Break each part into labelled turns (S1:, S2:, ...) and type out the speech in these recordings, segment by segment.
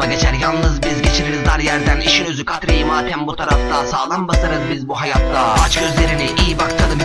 S1: ama geçer yalnız biz geçiririz dar yerden. İşin özü katreyi matem bu tarafta. Sağlam basarız biz bu hayatta. Aç gözlerini iyi bak tadım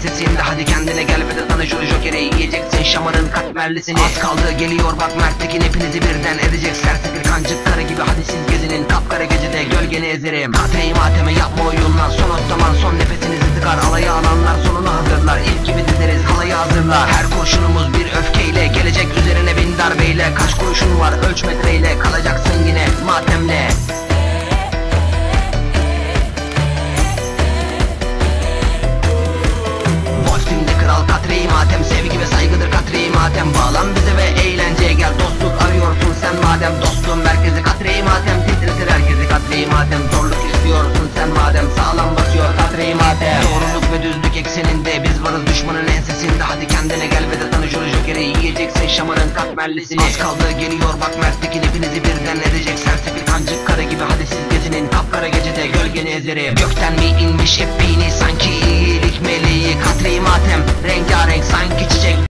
S1: ensesinde Hadi kendine gel ve de tanış o jokeri Yiyeceksin şamarın katmerlisini. Az kaldı geliyor bak Mert'tekin hepinizi birden edecek. Sersefil kancık karı gibi hadi siz gezinin Kapkara gecede gölgeni ezerim. Katreyi mateme yapma oyunlar Son ottoman son nefesinizi tıkar. Alaya alanlar sonunu hazırlar İlk gibi dizeriz halayı hazırlar. Her kurşunumuz bir öfkeyle Gelecek üzerine bin darbeyle. Kaç kurşun var ölç metreyle Kalacaksın matem Bağlan bize ve eğlenceye gel. Dostluk arıyorsun sen madem Dostluğun merkezi katreyi matem Titretir herkesi katreyi matem Zorluk istiyorsun sen madem Sağlam basıyor katreyi matem Doğruluk ve düzlük ekseninde Biz varız düşmanın ensesinde. Hadi kendine gel ve de tanışır jokeri Yiyeceksin şamarın katmerlisini Az kaldı geliyor bak Mert'tekin hepinizi birden edecek. Sersefil kancık kara gibi hadi siz gezinin Kapkara gecede gölgeni ezerim Gökten mi inmiş hep beyni Sanki iyilik meleği